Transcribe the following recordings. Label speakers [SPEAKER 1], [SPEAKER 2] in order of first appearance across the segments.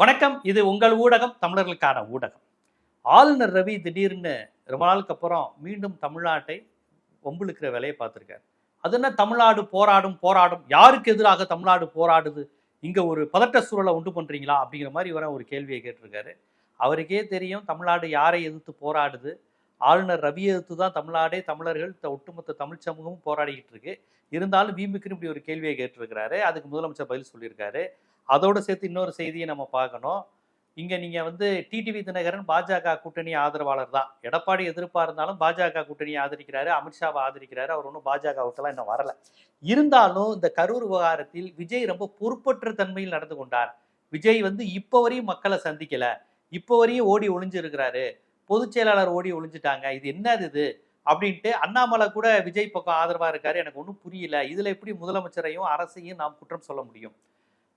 [SPEAKER 1] வணக்கம். இது உங்கள் ஊடகம் தமிழர்களுக்கான ஊடகம். ஆளுநர் ரவி திடீர்னு ரொம்ப நாளுக்கு அப்புறம் மீண்டும் தமிழ்நாட்டை ஒம்புழுக்கிற வேலையை பார்த்துருக்காரு. அது என்ன தமிழ்நாடு போராடும் போராடும் யாருக்கு எதிராக தமிழ்நாடு போராடுது? இங்கே ஒரு பதட்ட சூழலை உண்டு பண்ணுறீங்களா அப்படிங்கிற மாதிரி வர ஒரு கேள்வியை கேட்டிருக்காரு. அவருக்கே தெரியும் தமிழ்நாடு யாரை எதிர்த்து போராடுது? ஆளுநர் ரவியை எதிர்த்து தான் தமிழ்நாடே தமிழர்கள் ஒட்டுமொத்த தமிழ் சமூகமும் போராடிக்கிட்டு இருக்கு. இருந்தாலும் வீம்புக்குன்னு இப்படி ஒரு கேள்வியை கேட்டிருக்கிறாரு. அதுக்கு முதலமைச்சர் பதில் சொல்லியிருக்காரு. அதோட சேர்த்து இன்னொரு செய்தியை நம்ம பார்க்கணும். இங்கே நீங்கள் வந்து டிடிவி தினகரன் பாஜக கூட்டணி ஆதரவாளர் தான். எடப்பாடி எதிர்ப்பாக இருந்தாலும் பாஜக கூட்டணியை ஆதரிக்கிறாரு. அமித்ஷாவை ஆதரிக்கிறாரு. அவர் ஒன்றும் பாஜகவுக்கெல்லாம் இன்னும் வரல. இருந்தாலும் இந்த கரூர் விவகாரத்தில் விஜய் ரொம்ப பொறுப்பற்ற தன்மையில் நடந்து கொண்டார். விஜய் வந்து இப்போ வரையும் மக்களை சந்திக்கலை. இப்போ வரையும் ஓடி ஒளிஞ்சிருக்கிறாரு. பொதுச் செயலாளர் ஓடி ஒளிஞ்சிட்டாங்க. இது என்னது இது? அப்படின்ட்டு அண்ணாமலை கூட விஜய் பக்கம் ஆதரவாக இருக்காரு. எனக்கு ஒன்றும் புரியல. இதில் எப்படி முதலமைச்சரையும் அரசையும் நாம் குற்றம் சொல்ல முடியும்?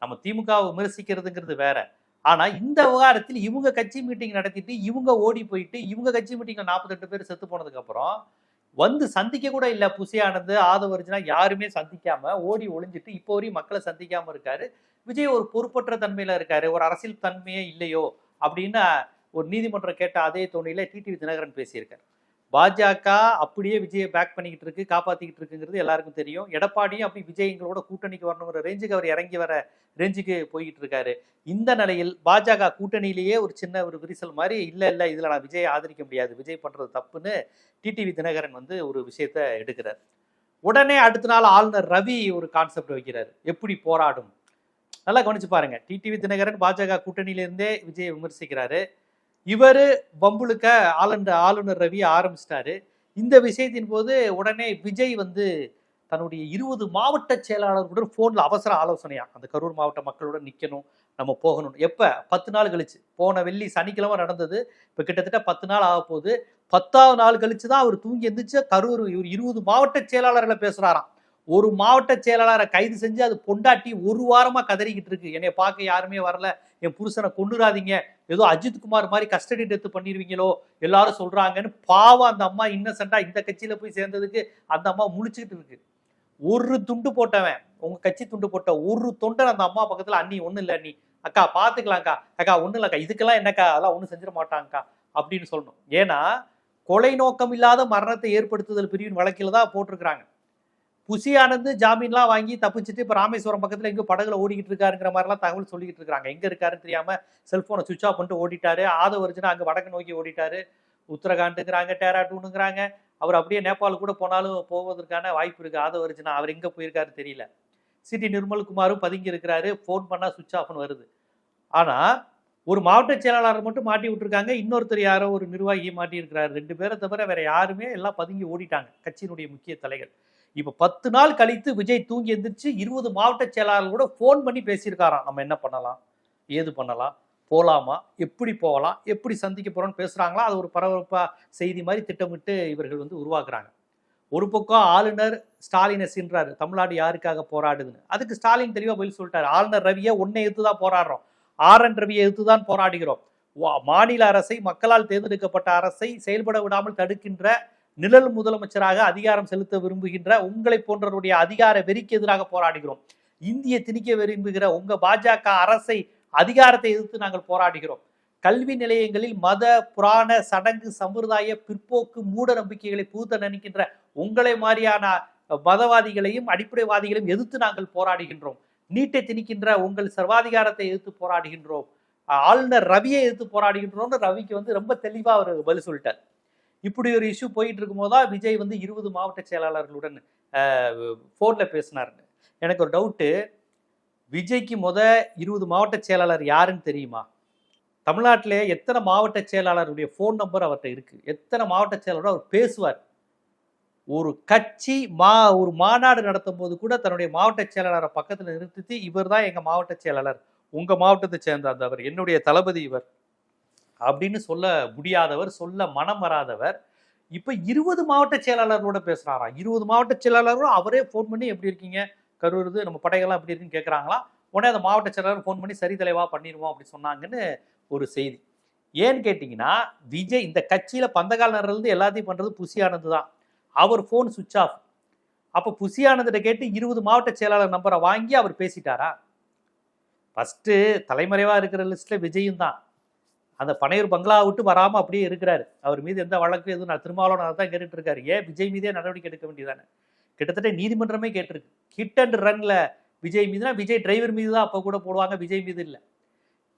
[SPEAKER 1] நம்ம திமுகவை விமர்சிக்கிறதுங்கிறது வேற. ஆனால் இந்த விவகாரத்தில் இவங்க கட்சி மீட்டிங் நடத்திட்டு இவங்க ஓடி போயிட்டு இவங்க கட்சி மீட்டிங்கில் நாற்பத்தெட்டு பேர் செத்து போனதுக்கப்புறம் வந்து சந்திக்க கூட இல்லை. புசியானது ஆதவரிஜினா யாருமே சந்திக்காம ஓடி ஒளிஞ்சிட்டு இப்போ வரையும் மக்களை சந்திக்காம இருக்காரு. விஜய் ஒரு பொறுப்பற்ற தன்மையில இருக்காரு. ஒரு அரசியல் தன்மையே இல்லையோ அப்படின்னு ஒரு நீதிமன்றம் கேட்ட அதே தோணியில் டிடிவி தினகரன் பேசியிருக்காரு. பாஜக அப்படியே விஜயை பேக் பண்ணிக்கிட்டு இருக்கு காப்பாற்றிக்கிட்டு இருக்குங்கிறது எல்லாருக்கும் தெரியும். எடப்பாடியும் அப்படி விஜய் எங்களோட கூட்டணிக்கு வரணுங்கிற ரேஞ்சுக்கு அவர் இறங்கி வர ரேஞ்சுக்கு போய்கிட்டு இருக்காரு. இந்த நிலையில் பாஜக கூட்டணியிலேயே ஒரு சின்ன ஒரு விரிசல் மாதிரி இல்லை இல்லை இதில் நான் விஜயை ஆதரிக்க முடியாது. விஜய் பண்ணுறது தப்புன்னு டிடிவி தினகரன் வந்து ஒரு விஷயத்த எடுக்கிறார். உடனே அடுத்த நாள் ஆளுநர் ரவி ஒரு கான்செப்ட் வைக்கிறார். எப்படி போராடும்? நல்லா கவனிச்சு பாருங்க. டிடிவி தினகரன் பாஜக கூட்டணியிலிருந்தே விஜயை விமர்சிக்கிறாரு. இவர் பம்புளுக்க ஆளுநர் ஆளுநர் ரவி ஆரம்பிச்சிட்டாரு. இந்த விஷயத்தின் போது உடனே விஜய் வந்து தன்னுடைய இருபது மாவட்ட செயலாளர்களுடன் ஃபோனில் அவசர ஆலோசனையா அந்த கரூர் மாவட்ட மக்களோட நிற்கணும் நம்ம போகணும். எப்போ? பத்து நாள் கழிச்சு. போன வெள்ளி சனிக்கிழமை நடந்தது. இப்போ கிட்டத்தட்ட பத்து நாள் ஆக போகுது. பத்தாவது நாள் கழிச்சு தான் அவர் தூங்கி எந்திரிச்சு கரூர் இவர் இருபது மாவட்ட செயலாளர்களை பேசுகிறாராம் ஒரு மாவட்ட செயலாளரை கைது செஞ்சு அது பொண்டாட்டி ஒரு வாரமா கதறிக்கிட்டு இருக்கு. என்னை பார்க்க யாருமே வரல. என் புருஷனை கொண்டுடாதீங்க ஏதோ அஜித் குமார் மாதிரி கஸ்டடி டெத்து பண்ணிடுவீங்களோ எல்லாரும் சொல்றாங்கன்னு பாவம் அந்த அம்மா இன்னசென்ட்டா இந்த கட்சியில போய் சேர்ந்ததுக்கு அந்த அம்மா முழிச்சுக்கிட்டு இருக்கு. ஒரு துண்டு போட்டவன் உங்க கட்சி துண்டு போட்ட ஒரு தொண்டன் அந்த அம்மா பக்கத்துல அண்ணி ஒன்றும் இல்லை அண்ணி. அக்கா பாத்துக்கலாம்க்கா. அக்கா ஒண்ணும் இல்லக்கா. இதுக்கெல்லாம் என்னக்கா? அதெல்லாம் ஒன்றும் செஞ்சிட மாட்டாங்கக்கா. அப்படின்னு சொல்லணும். ஏன்னா கொலை நோக்கம் இல்லாத மரணத்தை ஏற்படுத்துதல் பிரிவின் வழக்கில் தான் போட்டிருக்கிறாங்க. புசி ஆனந்து ஜாமீன்லாம் வாங்கி தப்பிச்சுட்டு இப்போ ராமேஸ்வரம் பக்கத்தில் எங்கேயோ படகுல ஓடிக்கிட்டு இருக்காருங்கிற மாதிரிலாம் தகவல் சொல்லிக்கிட்டு இருக்காங்க. எங்கே இருக்காருன்னு தெரியாமல் செல்ஃபோனை சுவிச் ஆஃப் பண்ணிட்டு ஓடிட்டாரு. ஆதவர்ஜுனா அங்கே வடக்கு நோக்கி ஓடிட்டாரு. உத்தரகாண்டுங்கிறாங்க டேராட்டூனுங்கிறாங்க அவர் அப்படியே நேபாள் கூட போனாலும் போவதற்கான வாய்ப்பு இருக்குது ஆதவ ஆதவர்ஜுனா அவர் எங்கே போயிருக்காரு தெரியல. சிடி நிர்மல்குமாரும் பதுங்கி இருக்கிறாரு. ஃபோன் பண்ணால் சுவிச் ஆஃப்னு வருது. ஆனால் ஒரு மாவட்ட செயலாளர் மட்டும் மாட்டி விட்டுருக்காங்க. இன்னொருத்தர் யாரோ ஒரு நிர்வாகி மாட்டியிருக்கிறாரு. ரெண்டு பேரை தவிர வேற யாருமே எல்லாம் பதுங்கி ஓடிட்டாங்க. கட்சியினுடைய முக்கிய தலைகள். இப்ப பத்து நாள் கழித்து விஜய் தூங்கி எந்திரிச்சு இருபது மாவட்ட செயலாளர்கள் கூட ஃபோன் பண்ணி பேசியிருக்காராம். நம்ம என்ன பண்ணலாம்? ஏது பண்ணலாம்? போகலாமா எப்படி போகலாம்? எப்படி சந்திக்க போறோம்னு பேசுறாங்களா? அது ஒரு பரபரப்பா செய்தி மாதிரி திட்டமிட்டு இவர்கள் வந்து உருவாக்குறாங்க. ஒரு பக்கம் ஆளுநர் ஸ்டாலினை சென்றாரு. தமிழ்நாடு யாருக்காக போராடுதுன்னு. அதுக்கு ஸ்டாலின் தெளிவாக பதில் சொல்லிட்டாரு. ஆளுநர் ரவியை ஒன்னே எடுத்து தான் போராடுறோம். ஆர் என் ரவியை எடுத்து தான் போராடுகிறோம் மாநில அரசை மக்களால் தேர்ந்தெடுக்கப்பட்ட அரசை செயல்பட விடாமல் தடுக்கின்ற நிழல் முதலமைச்சராக அதிகாரம் செலுத்த விரும்புகின்ற உங்களை போன்றவருடைய அதிகார வெறிக்கு எதிராக போராடுகிறோம். இந்திய திணிக்க விரும்புகிற உங்க பாஜக அரசை அதிகாரத்தை எதிர்த்து நாங்கள் போராடுகிறோம். கல்வி நிலையங்களில் மத புராண சடங்கு சம்பிரதாய பிற்போக்கு மூட நம்பிக்கைகளை புகுத்த நினைக்கின்ற உங்களை மாதிரியான மதவாதிகளையும் அடிப்படைவாதிகளையும் எதிர்த்து நாங்கள் போராடுகின்றோம். நீட்டை திணிக்கின்ற உங்கள் சர்வாதிகாரத்தை எதிர்த்து போராடுகின்றோம். ஆளுநர் ரவியை எதிர்த்து போராடுகின்றோம்னு ரவிக்கு வந்து ரொம்ப தெளிவா அவர் பதில் சொல்லிட்டார். இப்படி ஒரு இஷ்யூ போயிட்டு இருக்கும்போது தான் விஜய் வந்து இருபது மாவட்ட செயலாளர்களுடன் ஃபோனில் பேசினாருன்னு. எனக்கு ஒரு டவுட்டு விஜய்க்கு முத இருபது மாவட்ட செயலாளர் யாருன்னு தெரியுமா? தமிழ்நாட்டிலே எத்தனை மாவட்ட செயலாளருடைய ஃபோன் நம்பர் அவர்கிட்ட இருக்குது எத்தனை மாவட்ட செயலாளர் அவர் பேசுவார்? ஒரு கட்சி மா ஒரு மாநாடு நடத்தும் போது கூட தன்னுடைய மாவட்ட செயலாளரை பக்கத்தில் நிறுத்தி இவர் தான் எங்கள் மாவட்ட செயலாளர். உங்கள் மாவட்டத்தை சேர்ந்த அந்த அவர் என்னுடைய தளபதி இவர். அப்படின்னு சொல்ல முடியாதவர் சொல்ல மனம் வராதவர். இப்போ இருபது மாவட்ட செயலாளர்களோட பேசுகிறாராம் இருபது மாவட்ட செயலாளரும் அவரே ஃபோன் பண்ணி எப்படி இருக்கீங்க? கரூர் நம்ம படைகள்லாம் எப்படி இருக்குன்னு கேட்குறாங்களா உடனே அந்த மாவட்ட செயலாளர் ஃபோன் பண்ணி சரி தலைவா பண்ணிடுவோம் அப்படி சொன்னாங்கன்னு ஒரு செய்தி. ஏன்னு கேட்டிங்கன்னா விஜய் இந்த கட்சியில் பந்தகால இருந்து எல்லாத்தையும் பண்ணுறது புசியானது தான். அவர் ஃபோன் சுவிச் ஆஃப் அப்போ புசி கேட்டு இருபது மாவட்ட செயலாளர் நம்பரை வாங்கி அவர் பேசிட்டாரா? ஃபஸ்ட்டு தலைமறைவாக இருக்கிற லிஸ்ட்டில் விஜயும் தான். அந்த பனையூர் பங்களா விட்டு வராமல் அப்படியே இருக்கிறாரு. அவர் மீது எந்த வழக்கு எதுவும் நான் திருமாவளவன் தான் கேட்டுட்டு இருக்காரு ஏன்? விஜய் மீதே நடவடிக்கை எடுக்க வேண்டியதானே கிட்டத்தட்ட நீதிமன்றமே கேட்டிருக்கு. ஹிட் அண்ட் ரன்ல விஜய் மீதுனா விஜய் டிரைவர் மீது தான் அப்போ கூட போடுவாங்க விஜய் மீது இல்லை.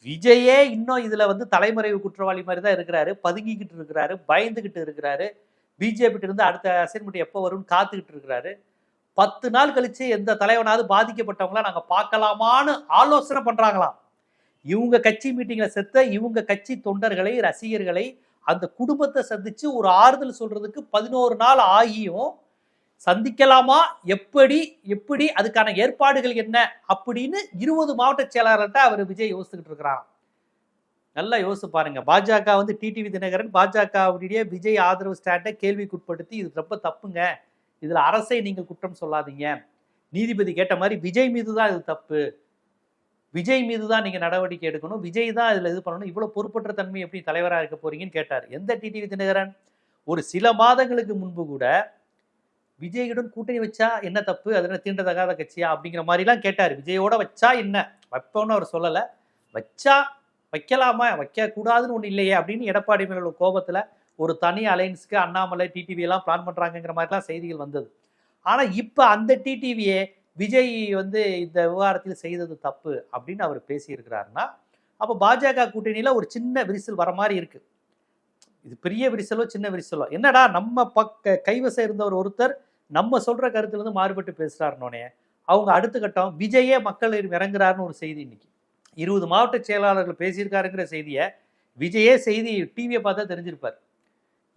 [SPEAKER 1] விஜயே இன்னும் இதில் வந்து தலைமறைவு குற்றவாளி மாதிரி தான் இருக்கிறாரு. பதுங்கிக்கிட்டு இருக்கிறாரு பயந்துக்கிட்டு இருக்கிறாரு. பிஜேபிட்டு இருந்து அடுத்த அசைன்மெண்ட் எப்போ வரும்னு காத்துக்கிட்டு இருக்கிறாரு. பத்து நாள் கழிச்சு எந்த தலைவனாவது பாதிக்கப்பட்டவங்களாம் நாங்கள் பார்க்கலாமான்னு ஆலோசனை பண்ணுறாங்களாம் இவங்க கட்சி மீட்டிங்கில் செத்த இவங்க கட்சி தொண்டர்களை ரசிகர்களை அந்த குடும்பத்தை சந்திச்சு ஒரு ஆறுதல் சொல்றதுக்கு பதினோரு நாள் ஆகியும் சந்திக்கலாமா? எப்படி? எப்படி? அதுக்கான ஏற்பாடுகள் என்ன? அப்படின்னு இருபது மாவட்ட செயலாளர்கிட்ட அவர் விஜய் யோசிச்சுக்கிட்டு இருக்கிறாராம். நல்லா யோசிச்சு பாருங்க. பாஜக வந்து டிடிவி தினகரன் பாஜகவுடைய விஜய் ஆதரவு ஸ்டாண்டை கேள்விக்குட்படுத்தி இது ரொம்ப தப்புங்க. இதில் அரசை நீங்கள் குற்றம் சொல்லாதீங்க. நீதிபதி கேட்ட மாதிரி விஜய் மீது தான் இது தப்பு. விஜய் மீது தான் நீங்கள் நடவடிக்கை எடுக்கணும். விஜய் தான் இதில் இது பண்ணணும். இவ்வளோ பொறுப்பற்ற தன்மை எப்படி தலைவராக இருக்க போறீங்கன்னு கேட்டார். எந்த டிடிவி தினகரன்? ஒரு சில மாதங்களுக்கு முன்பு கூட விஜயுடன் கூட்டணி வச்சா என்ன தப்பு? அது என்ன தீண்டத்தகாத கட்சியா? அப்படிங்கிற மாதிரிலாம் கேட்டார். விஜயோட வச்சா என்ன? வைப்போன்னு அவர் சொல்லலை. வச்சா வைக்கலாமா? வைக்க கூடாதுன்னு ஒன்று இல்லையே அப்படின்னு எடப்பாடி மேலோட கோபத்தில் ஒரு தனி அலைன்ஸ்க்கு அண்ணாமலை டிடிவி எல்லாம் பிளான் பண்றாங்கங்கிற மாதிரிலாம் செய்திகள் வந்தது. ஆனால் இப்போ அந்த டிடிவியே விஜய் வந்து இந்த விவகாரத்தில் செய்தது தப்பு அப்படின்னு அவர் பேசியிருக்கிறாருன்னா அப்போ பாஜக கூட்டணியில் ஒரு சின்ன விரிசல் வர மாதிரி இருக்கு. இது பெரிய விரிசலோ சின்ன விரிசலோ. என்னடா நம்ம பக்க கைவசம் இருந்தவர் ஒருத்தர் நம்ம சொல்கிற கருத்துலேருந்து மாறுபட்டு பேசுறாருனோனே அவங்க அடுத்த கட்டம் விஜயே மக்கள் இறங்குறாருன்னு ஒரு செய்தி இன்னைக்கு. இருபது மாவட்ட செயலாளர்கள் பேசியிருக்காருங்கிற செய்தியை விஜயே செய்தி டிவியை பார்த்தா தெரிஞ்சிருப்பார்.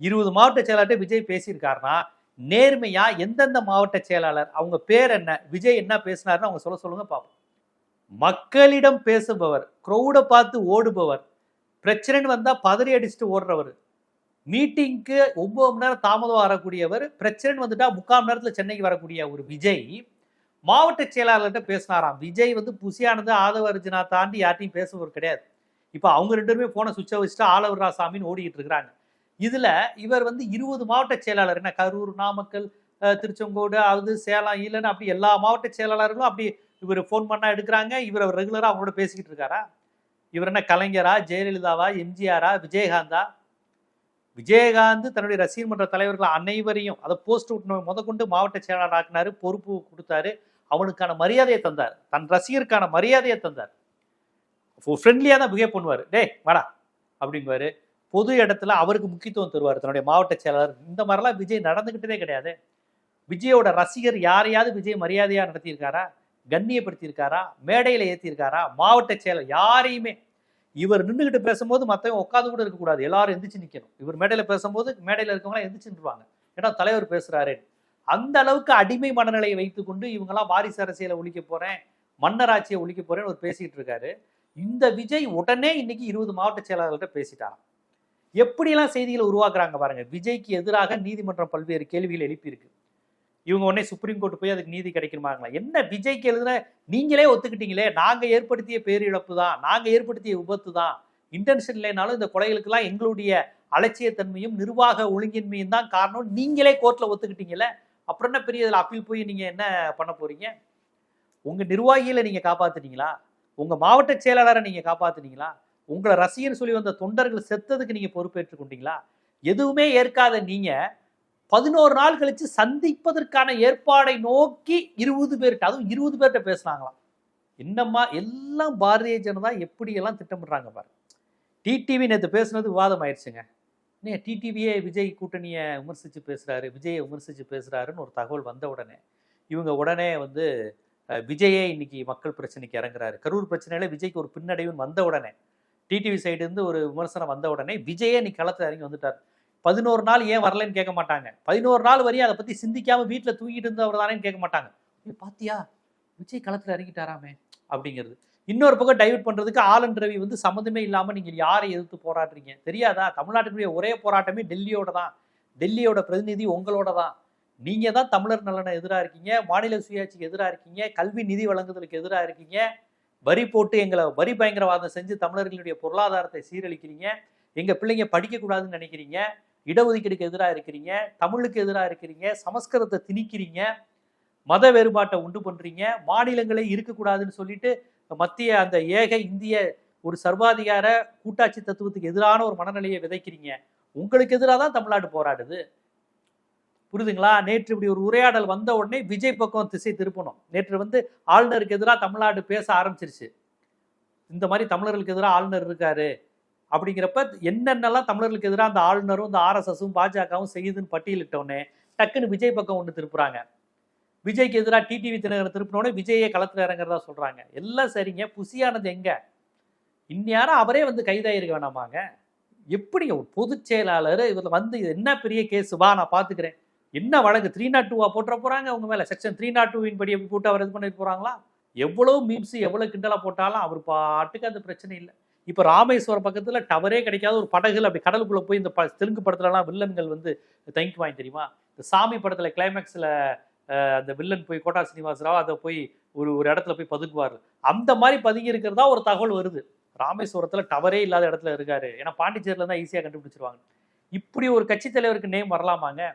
[SPEAKER 1] இருபது மாவட்ட செயலாளர்கிட்ட விஜய் பேசியிருக்காருன்னா நேர்மையா எந்தெந்த மாவட்ட செயலாளர் அவங்க பேர் என்ன விஜய் என்ன பேசினாருன்னு அவங்க சொல்ல சொல்லுங்க பார்ப்போம். மக்களிடம் பேசுபவர் க்ரௌடை பார்த்து ஓடுபவர் பிரச்சனைன்னு வந்தால் பதறி அடிச்சுட்டு ஓடுறவர் மீட்டிங்க்கு ஒன்பது மணி நேரம் தாமதம் வரக்கூடியவர் பிரச்சனைன்னு வந்துட்டா முக்கால் மணி சென்னைக்கு வரக்கூடிய ஒரு விஜய் மாவட்ட செயலாளர்கிட்ட பேசினாராம். விஜய் வந்து புசியானது ஆதவ அர்ஜுனா தாண்டி யார்ட்டையும் பேசுபவர் கிடையாது. இப்போ அவங்க ரெண்டு பேருமே போனை சுவிட்சை வச்சுட்டு ஆலவர் ராசாமின்னு ஓடிக்கிட்டு இருக்கிறாங்க. இதுல இவர் வந்து இருபது மாவட்ட செயலாளர். என்ன கரூர் நாமக்கல் திருச்செங்கோடு அது சேலம் ஈலன்னு அப்படி எல்லா மாவட்ட செயலாளர்களும் அப்படி இவர் ஃபோன் பண்ணா எடுக்கிறாங்க. இவர் ரெகுலராக அவங்களோட பேசிக்கிட்டு இருக்காரா? இவர் என்ன கலைஞரா ஜெயலலிதாவா எம்ஜிஆரா விஜயகாந்தா? விஜயகாந்த் தன்னுடைய ரசிகர் மன்ற தலைவர்கள் அனைவரையும் அதை போஸ்ட் முத கொண்டு மாவட்ட செயலாளர் ஆக்கினாரு பொறுப்பு கொடுத்தாரு. அவனுக்கான மரியாதையை தந்தார். தன் ரசிகருக்கான மரியாதையை தந்தார். ஃப்ரெண்ட்லியாக தான் பிஹேவ் பண்ணுவார். டேய் வாடா அப்படிங்குவாரு பொது இடத்துல அவருக்கு முக்கியத்துவம் தருவார் தன்னுடைய மாவட்ட செயலாளர். இந்த மாதிரிலாம் விஜய் நடந்துக்கிட்டதே கிடையாது. விஜயோட ரசிகர் யாரையாவது விஜய் மரியாதையாக நடத்தியிருக்காரா? கண்ணியப்படுத்தியிருக்காரா? மேடையில் ஏற்றியிருக்காரா மாவட்ட செயலர் யாரையுமே. இவர் நின்றுக்கிட்டு பேசும்போது மற்றவங்க உட்காந்து கூட இருக்கக்கூடாது. எல்லாரும் எந்திரிச்சு நிற்கணும் இவர் மேடையில் பேசும்போது மேடையில் இருக்கவங்களாம் எந்திரிச்சுருவாங்க ஏன்னா தலைவர் பேசுகிறாரு அந்த அளவுக்கு அடிமை மனநிலையை வைத்துக்கொண்டு இவங்கெல்லாம் வாரிசு அரசியலை ஒழிக்க போகிறேன் மன்னர் ஆட்சியை ஒழிக்க போகிறேன்னு ஒரு பேசிகிட்டு இருக்காரு. இந்த விஜய் உடனே இன்னைக்கு இருபது மாவட்ட செயலாளர்கள்ட்ட பேசிட்டாராம். எப்படியெல்லாம் செய்திகளை உருவாக்குறாங்க பாருங்க. விஜய்க்கு எதிராக நீதிமன்றம் பல்வேறு கேள்விகள் எழுப்பியிருக்கு. இவங்க உடனே சுப்ரீம் கோர்ட் போய் அதுக்கு நீதி கிடைக்கணுமாங்களா? என்ன விஜய்க்கு எழுதுன நீங்களே ஒத்துக்கிட்டீங்களே? நாங்க ஏற்படுத்திய பேரிழப்பு தான் நாங்க ஏற்படுத்திய விபத்து தான் இன்டென்ஷன் இல்லைனாலும் இந்த கொலைகளுக்கெல்லாம் எங்களுடைய அலட்சியத்தன்மையும் நிர்வாக ஒழுங்கின்மையும் தான் காரணம். நீங்களே கோர்ட்ல ஒத்துக்கிட்டீங்களே அப்புறம் என்ன பெரிய இதில் அப்பீல் போய் நீங்க என்ன பண்ண போறீங்க? உங்க நிர்வாகிகளை நீங்க காப்பாத்துனீங்களா? உங்க மாவட்ட செயலாளரை நீங்க காப்பாத்துனீங்களா? உங்களை ரசிகர் சொல்லி வந்த தொண்டர்கள் செத்ததுக்கு நீங்க பொறுப்பேற்றுக் கொண்டீங்களா? எதுவுமே ஏற்காத நீங்க பதினோரு நாள் கழிச்சு சந்திப்பதற்கான ஏற்பாடை நோக்கி இருபது பேர்கிட்ட அதுவும் இருபது பேர்கிட்ட பேசுனாங்களாம். என்னம்மா எல்லாம் பாரதிய ஜனதா எப்படியெல்லாம் திட்டமிடுறாங்க பாரு. டிடிவி நேற்று பேசுனது விவாதம் ஆயிடுச்சுங்க நீ டிடிவியே விஜய் கூட்டணியை விமர்சித்து பேசுகிறாரு விஜயை விமர்சித்து பேசுகிறாருன்னு ஒரு தகவல் வந்த உடனே இவங்க உடனே வந்து விஜயே இன்னைக்கு மக்கள் பிரச்சனைக்கு இறங்குறாரு. கரூர் பிரச்சனையில விஜய்க்கு ஒரு பின்னடைவுன்னு வந்த உடனே டிடிவி சைடுலேருந்து ஒரு விமர்சனம் வந்த உடனே விஜயே நீ களத்தில் இறங்கி வந்துட்டார். பதினோரு நாள் ஏன் வரலன்னு கேட்க மாட்டாங்க. பதினோரு நாள் வரையும் அதை பற்றி சிந்திக்காமல் வீட்டில் தூங்கிட்டு இருந்தவர் தானேன்னு கேட்க மாட்டாங்க. பாத்தியா? விஜய் களத்தில் இறங்கிட்டாராமே அப்படிங்கிறது. இன்னொரு பக்கம் டைவர்ட் பண்ணுறதுக்கு ஆலன் ரவி வந்து சம்மந்தமே இல்லாமல் நீங்கள் யாரை எதிர்த்து போராடுறீங்க? தெரியாதா? தமிழ்நாட்டினுடைய ஒரே போராட்டமே டெல்லியோட தான். டெல்லியோட பிரதிநிதி உங்களோட தான். நீங்கள் தான் தமிழர் நலனை எதிராக இருக்கீங்க. மாநில சுயாட்சிக்கு எதிராக இருக்கீங்க. கல்வி நிதி வழங்குதலுக்கு எதிராக இருக்கீங்க. வரி போட்டு எங்களை வரி பயங்கரவாதம் செஞ்சு தமிழர்களுடைய பொருளாதாரத்தை சீரழிக்கிறீங்க. எங்கள் பிள்ளைங்க படிக்கக்கூடாதுன்னு நினைக்கிறீங்க. இடஒதுக்கீடுக்கு எதிராக இருக்கிறீங்க. தமிழுக்கு எதிராக இருக்கிறீங்க. சமஸ்கிருதத்தை திணிக்கிறீங்க. மத வேறுபாட்டை உண்டு பண்ணுறீங்க மாநிலங்களே இருக்கக்கூடாதுன்னு சொல்லிட்டு மத்திய அந்த ஏக இந்திய ஒரு சர்வாதிகார கூட்டாட்சி தத்துவத்துக்கு எதிரான ஒரு மனநிலையை விதைக்கிறீங்க. உங்களுக்கு எதிராக தான் தமிழ்நாடு போராடுது. புரியுதுங்களா நேற்று இப்படி ஒரு உரையாடல் வந்த உடனே விஜய் பக்கம் திசை திருப்பணும். நேற்று வந்து ஆளுநருக்கு எதிராக தமிழ்நாடு பேச ஆரம்பிச்சிருச்சு. இந்த மாதிரி தமிழர்களுக்கு எதிராக ஆளுநர் இருக்காரு. அப்படிங்கிறப்ப என்னென்னலாம் தமிழர்களுக்கு எதிராக அந்த ஆளுநரும் இந்த ஆர்எஸ்எஸும் பாஜகவும் செய்யுதுன்னு பட்டியலிட்டோடனே டக்குன்னு விஜய் பக்கம் ஒன்று திருப்புறாங்க. விஜய்க்கு எதிராக டிடிவி தினகரன் திருப்பினோடனே விஜயே களத்தில் இறங்குறதா சொல்கிறாங்க எல்லாம் சரிங்க. புசியானது எங்கே? இந்நேரம் அவரே வந்து கைதாயிருக்க வேணாமாங்க. எப்படிங்க ஒரு பொதுச் செயலாளர் இதில் வந்து இது என்ன பெரிய கேஸ்? வா நான் பார்த்துக்கிறேன் என்ன வழக்கு? த்ரீ நாட் டூவா போட்டுற போறாங்க அவங்க மேல? செக்ஷன் த்ரீ நாட் டூவின் படி எப்படி போட்டு அவர் இது பண்ணிட்டு போறாங்களா? எவ்வளவு மீம்ஸ் எவ்வளவு கிண்டலா போட்டாலும் அவர் பாட்டுக்கு அந்த பிரச்சனை இல்லை. இப்போ ராமேஸ்வரம் பக்கத்துல டவரே கிடைக்காத ஒரு படகுல அப்படி கடலுக்குள்ள போய் இந்த ப- தெலுங்கு படத்துலலாம் வில்லன்கள் வந்து தங்கிக்குவாங்க தெரியுமா? இந்த சாமி படத்துல கிளைமேக்ஸ்ல அந்த வில்லன் போய் கோட்டா சீனிவாச ராவ் அதை போய் ஒரு ஒரு இடத்துல போய் பதுக்குவார். அந்த மாதிரி பதுங்கி இருக்கிறதா ஒரு தகவல் வருது. ராமேஸ்வரத்தில் டவரே இல்லாத இடத்துல இருக்காரு. ஏன்னா பாண்டிச்சேரியில் தான் ஈஸியாக கண்டுபிடிச்சிருவாங்க. இப்படி ஒரு கட்சி தலைவருக்கு நேம் வரலாமாங்க?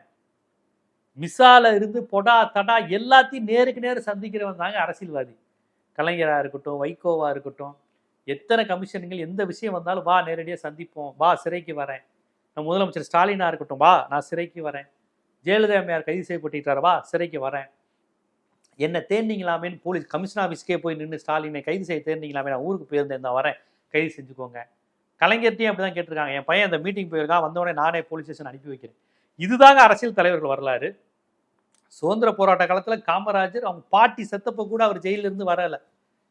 [SPEAKER 1] மிசால இருந்து பொடா தடா எல்லாத்தையும் நேருக்கு நேர் சந்திக்கிறவன் தாங்க அரசியல்வாதி. கலைஞராக இருக்கட்டும் வைகோவா இருக்கட்டும் எத்தனை கமிஷனுங்கள் எந்த விஷயம் வந்தாலும் வா நேரடியாக சந்திப்போம் வா சிறைக்கு வரேன். நம்ம முதலமைச்சர் ஸ்டாலினாக இருக்கட்டும் வா நான் சிறைக்கு வரேன். ஜெயலலிதா அம்மையார் கைது செய்யப்பட்டுட்டார் வா சிறைக்கு வரேன். என்ன தேர்ந்தீங்களாமேன்னு போலீஸ் கமிஷன் ஆஃபீஸ்க்கே போய் நின்று ஸ்டாலினை கைது செய்ய தேர்ந்தீங்களாமே நான் ஊருக்கு போயிருந்தேன் நான் வரேன் கைது செஞ்சுக்கோங்க. கலைஞர்ட்டையும் அப்படி தான் கேட்டிருக்காங்க. என் பையன் அந்த மீட்டிங் போயிருக்கான் வந்தவொடனே நானே போலீஸ் ஸ்டேஷன் அனுப்பி வைக்கிறேன். இதுதாங்க அரசியல் தலைவர்கள் வரலாறு. சுதந்திர போராட்ட காலத்தில் காமராஜர் அவங்க பாட்டி செத்தப்ப கூட அவர் ஜெயிலிருந்து இருந்து வரல.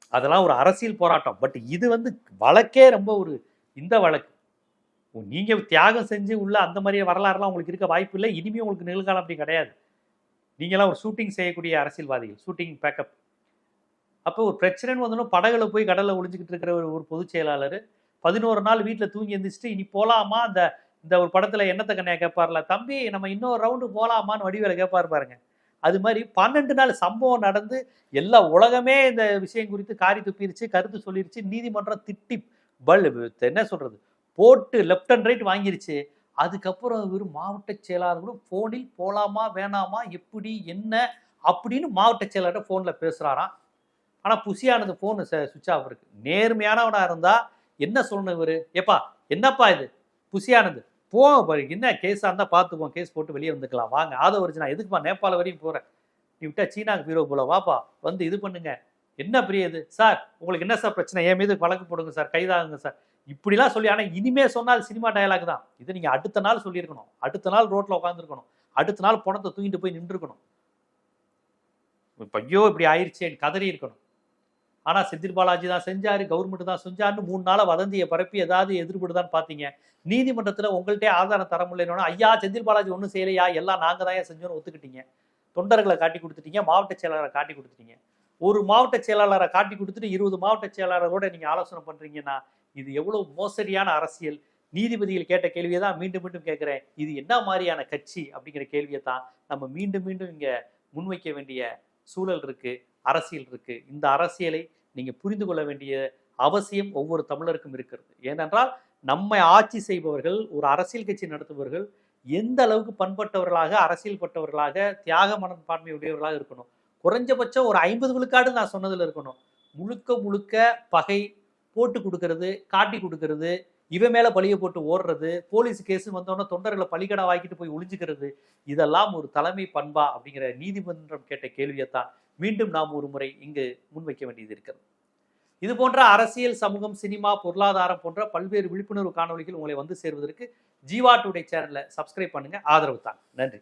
[SPEAKER 1] அதெல்லாம் ஒரு அரசியல் போராட்டம். பட் இது வந்து வழக்கே ரொம்ப ஒரு இந்த வழக்கு. நீங்கள் நீங்க தியாகம் செஞ்சு உள்ள அந்த மாதிரி வரலாறுலாம் உங்களுக்கு இருக்க வாய்ப்பு இல்லை. இனிமே உங்களுக்கு நிகழ்காலம் அப்படி கிடையாது. நீங்களாம் ஒரு ஷூட்டிங் செய்யக்கூடிய அரசியல்வாதிகள் ஷூட்டிங் பேக்கப். அப்போ ஒரு பிரச்சனைன்னு வந்தாலும் படகுல போய் கடலில் ஒழிஞ்சிக்கிட்டு இருக்கிற ஒரு ஒரு பொதுச் செயலாளர் பதினோரு நாள் வீட்டில் தூங்கி எழுந்திரிச்சிட்டு இனி போகலாமா அந்த இந்த ஒரு படத்தில் என்னத்தை கண்ணையா கேட்பார்ல தம்பி நம்ம இன்னொரு ரவுண்டு போகலாமான்னு வடிவேல கேட்பாரு பாருங்க. அது மாதிரி பன்னெண்டு நாள் சம்பவம் நடந்து எல்லா உலகமே இந்த விஷயம் குறித்து காரி துப்பிருச்சு கருத்து சொல்லிருச்சு நீதிமன்றம் திட்டி பல் என்ன சொல்றது? போட்டு லெஃப்ட் அண்ட் ரைட் வாங்கிருச்சு. அதுக்கப்புறம் இவர் மாவட்ட செயலாளர்களும் ஃபோனில் போகலாமா வேணாமா எப்படி என்ன அப்படின்னு மாவட்ட செயலாளர் ஃபோனில் பேசுகிறாராம் ஆனால் புசியானது ஃபோனு சுவிட்ச் ஆஃப் இருக்கு. நேர்மையானவனாக இருந்தால் என்ன சொல்லணும் இவர்? ஏப்பா என்னப்பா இது? புசியானது. போவோம் பாரு என்ன கேஸாக இருந்தால் பார்த்துக்குவோம் கேஸ் போட்டு வெளியே வந்துக்கலாம். வாங்க. ஆதவ வரைச்சு நான் எதுக்குப்பா நேபாள வரையும் போகிறேன் நீ விட்டா சீனாவுக்கு பீரோ போல. வாப்பா வந்து இது பண்ணுங்க. என்ன பெரிய இது? சார் உங்களுக்கு என்ன சார் பிரச்சனை? என் மீது வழக்கு போடுங்க சார் கைதாகுங்க சார் இப்படிலாம் சொல்லி ஆனால் இனிமே சொன்னால் சினிமா டயலாக் தான். இது நீங்கள் அடுத்த நாள் சொல்லியிருக்கணும். அடுத்த நாள் ரோட்டில் உட்காந்துருக்கணும் அடுத்த நாள் பணத்தை தூங்கிட்டு போய் நின்றுருக்கணும். இப்போ ஐயோ இப்படி ஆயிடுச்சேன்னு கதறி இருக்கணும். ஆனால் செந்தில் பாலாஜி தான் செஞ்சாரு கவர்மெண்ட் தான் செஞ்சார்னு மூணு நாளா வதந்தியை பரப்பி ஏதாவது எதிர்படுதான்னு பார்த்தீங்க நீதிமன்றத்தில் உங்கள்கிட்ட ஆதாரம் தர முடியலன்னா ஐயா செந்தில் பாலாஜி ஒன்றும் செய்யலையா? எல்லாம் நாங்கள் தான் செஞ்சோன்னு ஒத்துக்கிட்டீங்க. தொண்டர்களை காட்டி கொடுத்துட்டீங்க மாவட்ட செயலாளரை காட்டி கொடுத்துட்டீங்க. ஒரு மாவட்ட செயலாளரை காட்டி கொடுத்துட்டு இருபது மாவட்ட செயலாளரோட நீங்கள் ஆலோசனை பண்ணுறீங்கன்னா இது எவ்வளவு மோசடியான அரசியல். நீதிபதிகள் கேட்ட கேள்வியை தான் மீண்டும் மீண்டும் கேட்குறேன். இது என்ன மாதிரியான கட்சி அப்படிங்கிற கேள்வியை தான் நம்ம மீண்டும் மீண்டும் இங்கே முன்வைக்க வேண்டிய சூழல் இருக்குது அரசியல் இருக்குது இந்த அரசியலை நீங்கள் புரிந்து கொள்ள வேண்டிய அவசியம் ஒவ்வொரு தமிழருக்கும் இருக்கிறது. ஏனென்றால் நம்மை ஆட்சி செய்பவர்கள் ஒரு அரசியல் கட்சி நடத்துபவர்கள் எந்த அளவுக்கு பண்பட்டவர்களாக அரசியல் பட்டவர்களாக தியாக மனப்பான்மை உடையவர்களாக இருக்கணும். குறைஞ்சபட்சம் ஒரு ஐம்பது விழுக்காடு நான் சொன்னதில் இருக்கணும். முழுக்க முழுக்க பகை போட்டு கொடுக்கறது காட்டி கொடுக்கறது இவன் மேல பழிய போட்டு ஓடுறது போலீஸ் கேஸ் வந்தோடனே தொண்டர்களை பலிகடா வாங்கிட்டு போய் ஒளிஞ்சுக்கிறது இதெல்லாம் ஒரு தலைமை பண்பா அப்படிங்கிற நீதிமன்றம் கேட்ட கேள்வியைத்தான் மீண்டும் நாம் ஒரு முறை இங்கு முன்வைக்க வேண்டியது இருக்கிறது. இது போன்ற அரசியல் சமூகம் சினிமா பொருளாதாரம் போன்ற பல்வேறு விழிப்புணர்வு காணொளிகள் உங்களை வந்து சேர்வதற்கு ஜீவா டுடே சேனலை சப்ஸ்கிரைப் பண்ணுங்க. ஆதரவு தான். நன்றி.